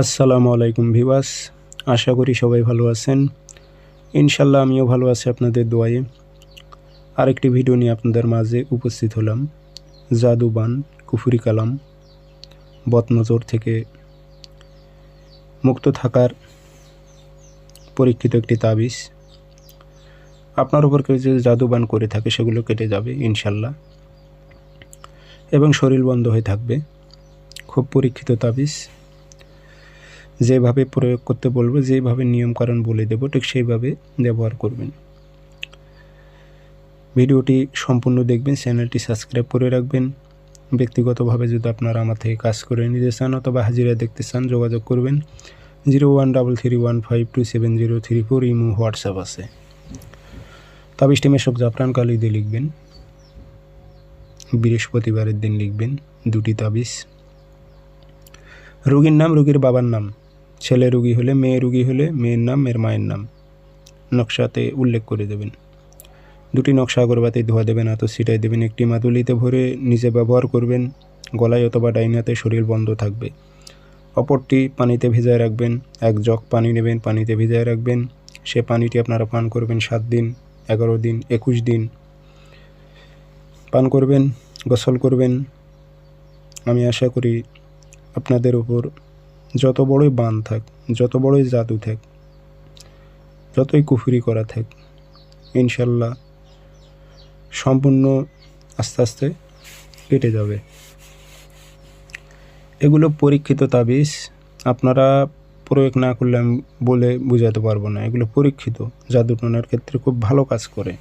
আসসালামু আলাইকুম ভিওয়াস আশা করি সবাই ভালো আছেন। ইনশাল্লাহ আমিও ভালো আছি আপনাদের দোয়ায়ে। আরেকটি ভিডিও নিয়ে আপনাদের মাঝে উপস্থিত হলাম। জাদুবান কুফুরি কালাম, বদনজর থেকে মুক্ত থাকার পরীক্ষিত একটি তাবিজ। আপনার উপর কেউ যে জাদুবান করে থাকে, সেগুলো কেটে যাবে ইনশাল্লাহ এবং শরীর বন্ধ হয়ে থাকবে। খুব পরীক্ষিত তাবিজ। যেভাবে প্রয়োগ করতে বলব, যেভাবে নিয়মকানুন বলে দেবো, ঠিক সেইভাবে ব্যবহার করবেন। ভিডিওটি সম্পূর্ণ দেখবেন, চ্যানেলটি সাবস্ক্রাইব করে রাখবেন। ব্যক্তিগতভাবে যদি আপনারা আমার থেকে কাজ করে নিতে চান অথবা হাজিরা দেখতে চান, যোগাযোগ করবেন। Zero one double three one five two seven zero three four imo WhatsApp আছে। তাবিজটি মেশক জাফরান কালি দিয়ে লিখবেন। বৃহস্পতিবারের দিন লিখবেন, দুটি তাবিজ। রুগীর নাম, রুগীর বাবার নাম। ছেলে রুগী হলে, মেয়ে রুগী হলে মেয়ের নাম, মেয়ের মায়ের নাম নকশাতে উল্লেখ করে দেবেন। দুটি নকশা আগরবাতি ধোয়া দেবেন আতো ছিটাই দেবেন, একটি মাদুলিতে ভরে নিজে ব্যবহার করবেন, গলায় অথবা ডাইনাতে শরীর বন্ধ থাকবে। অপরটি পানিতে ভিজায় রাখবেন, এক জগ পানি নেবেন, পানিতে ভিজায় রাখবেন, সে পানিটি আপনারা পান করবেন সাত দিন, এগারো দিন, একুশ দিন। পান করবেন, গোসল করবেন। আমি আশা করি আপনাদের উপর যত বড়ই বান থাক, যত বড়ই জাদু থাক, যতই কুফুরি করা থাক, ইনশাল্লাহ সম্পূর্ণ আস্তে আস্তে কেটে যাবে। এগুলো পরীক্ষিত তাবিজ, আপনারা প্রয়োগ না করলে আমি বলে বোঝাতে পারব না। এগুলো পরীক্ষিত জাদু টোনার ক্ষেত্রে খুব ভালো কাজ করে।